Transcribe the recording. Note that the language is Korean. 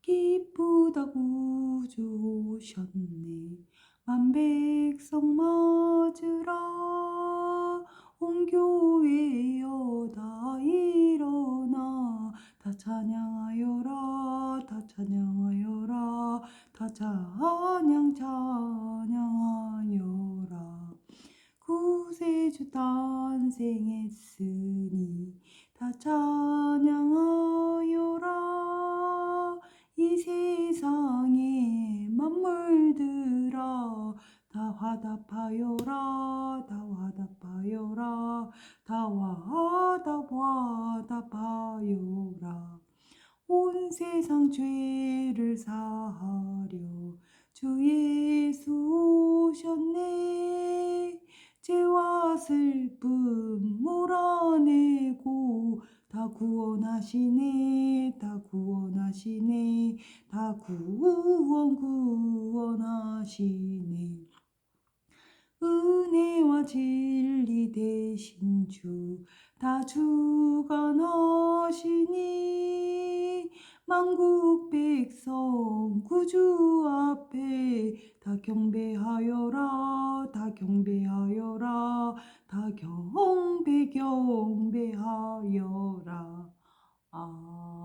기쁘다 구주 오셨네. 만백성 맞으라. 온 교회여 다 일어나. 다 찬양하여라. 다 찬양하여라. 다 찬양 찬양하여라. 구세주 탄생했으니 다 찬양 다 화답하여라 다 화답하여라 다 화답 화답하여라. 온 세상 죄를 사하려 주 예수 오셨네. 죄와 슬픔 몰아내고 다 구원하시네 다 구원하시네 다 구원 구원하시네 진리 되신 주 다 주관하시니 만국 백성 구주 앞에 다 경배하여라 다 경배하여라 다 경배 경배하여라. 아